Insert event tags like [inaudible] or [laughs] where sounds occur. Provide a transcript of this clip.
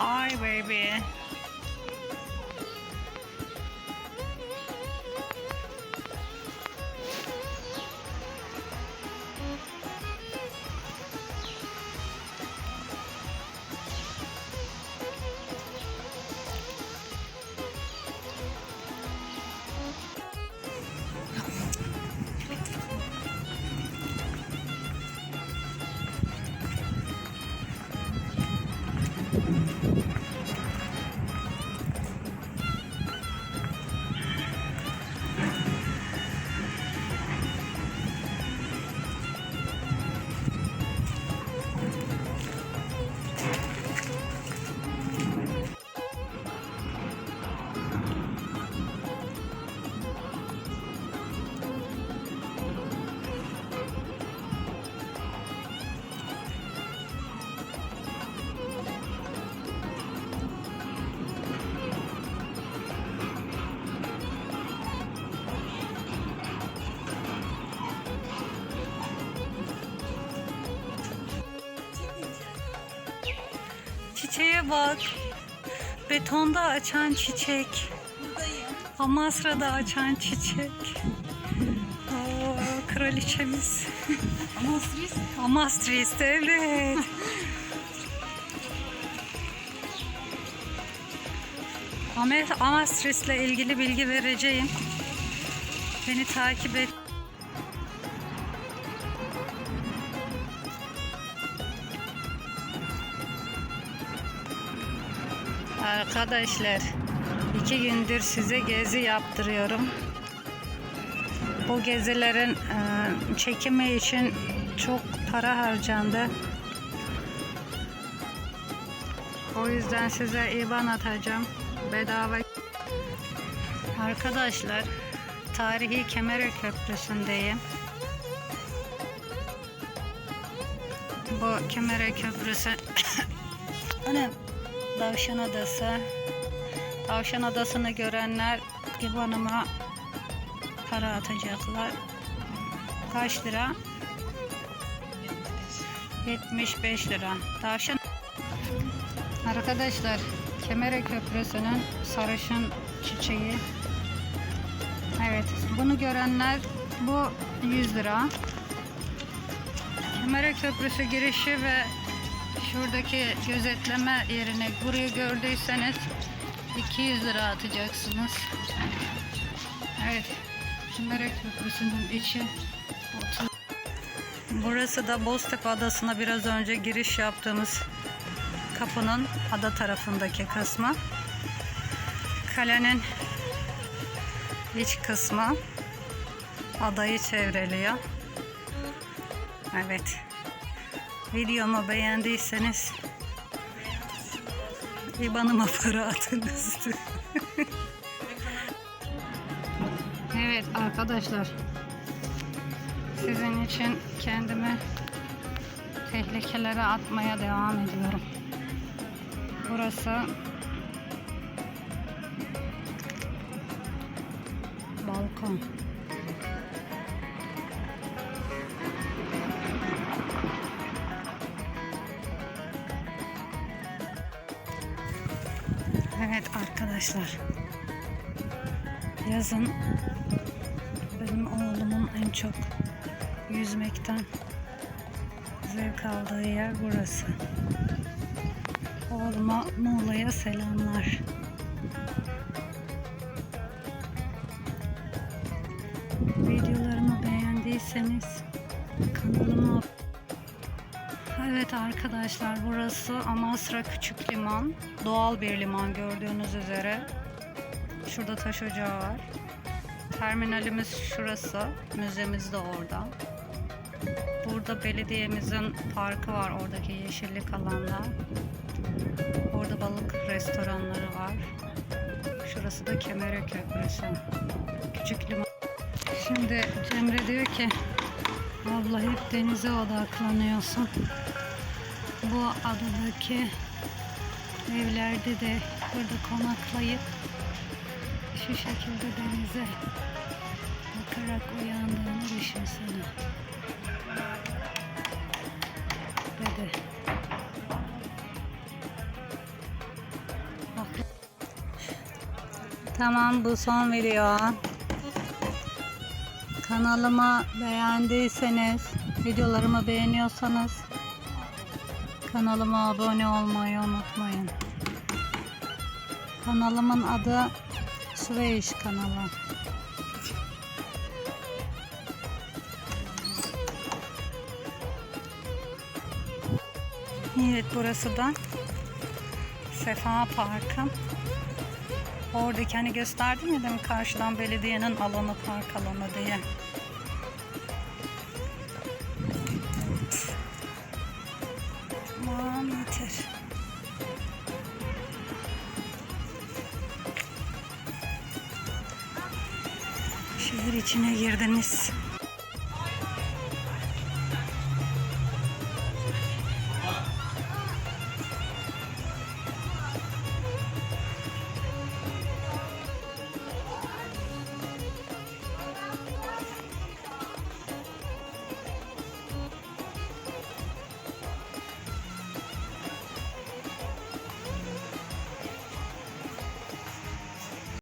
Hi baby. Çiçeğe bak. Betonda açan çiçek. Amasra'da açan çiçek. Oo, kraliçemiz. Amastris. Amastris evet. Amastris'le ilgili bilgi vereceğim. Beni takip et. Arkadaşlar iki gündür size gezi yaptırıyorum. Bu gezilerin e, çekimi için çok para harcandı. O yüzden size IBAN atacağım. Bedava. Arkadaşlar tarihi Kemere Köprüsü'ndeyim. Bu Kemere Köprüsü [coughs] hani Tavşan Adası. Tavşan Adası'nı görenler IBAN'ıma para atacaklar. Kaç lira? 75 lira. Tavşan Arkadaşlar Kemere Köprüsü'nün sarışın çiçeği. Evet bunu görenler bu 100 lira. Kemere Köprüsü girişi ve şuradaki gözetleme yerini burayı gördüyseniz 200 lira atacaksınız. Evet. Kemere Köprüsü'nün içi 30. Burası da Boztepe Adası'na biraz önce giriş yaptığımız kapının ada tarafındaki kısmı. Kalenin iç kısmı adayı çevreliyor. Evet. Videomu beğendiyseniz IBAN'ıma para atınız. [laughs] evet arkadaşlar. Sizin için kendimi tehlikelere atmaya devam ediyorum. Burası balkon. Evet arkadaşlar. Yazın benim oğlumun en çok yüzmekten zevk aldığı yer burası. Oğluma Muğla'ya selamlar. Videolarımı beğendiyseniz Evet arkadaşlar burası Amasra Küçük Liman. Doğal bir liman gördüğünüz üzere. Şurada taş ocağı var. Terminalimiz şurası. Müzemiz de orada. Burada belediyemizin parkı var oradaki yeşillik alanda. Orada balık restoranları var. Şurası da Kemere Köprüsü. Küçük liman. Şimdi Cemre diyor ki abla hep denize odaklanıyorsun bu adadaki evlerde de burada konaklayıp şu şekilde denize bakarak uyandığını düşün sana. Dede. Tamam bu son video. Kanalıma beğendiyseniz, videolarımı beğeniyorsanız kanalıma abone olmayı unutmayın. Kanalımın adı Süveyş kanalı. Evet burası da Sefa Parkı. Oradaki hani gösterdim ya demin karşıdan belediyenin alanı park alanı diye. Şehir içine girdiniz.